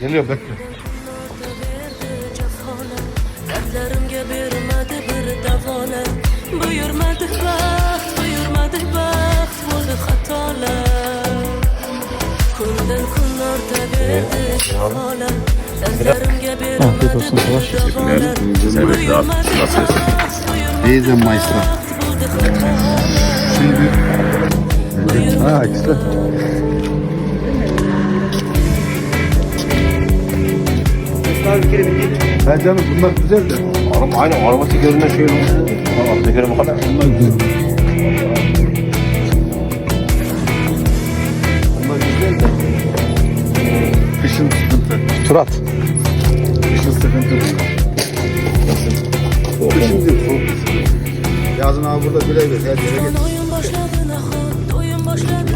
Geliyor bekle. Buyurmadi baxt, buyurmadi baxt Bo'ldi xatolar Kundan kun ortaverdi holat Dertlerimge Afiyet olsun, savaş. bir davolat Servet rahat. Nasıl yesin? Teyzem maestra. Bo'ldi xatolar Ha işte. Ha canım bunlar güzel de. Oğlum aynen araba tekerine şöyle olsun. Araba tekeri bu kadar. Bunlar güzel de. Kışın sıkıntı. Turat. Kışın sıkıntı. Kışın değil soğuk. Yazın abi burada güle güle her yere git. Oyun başladı nahot, oyun başladı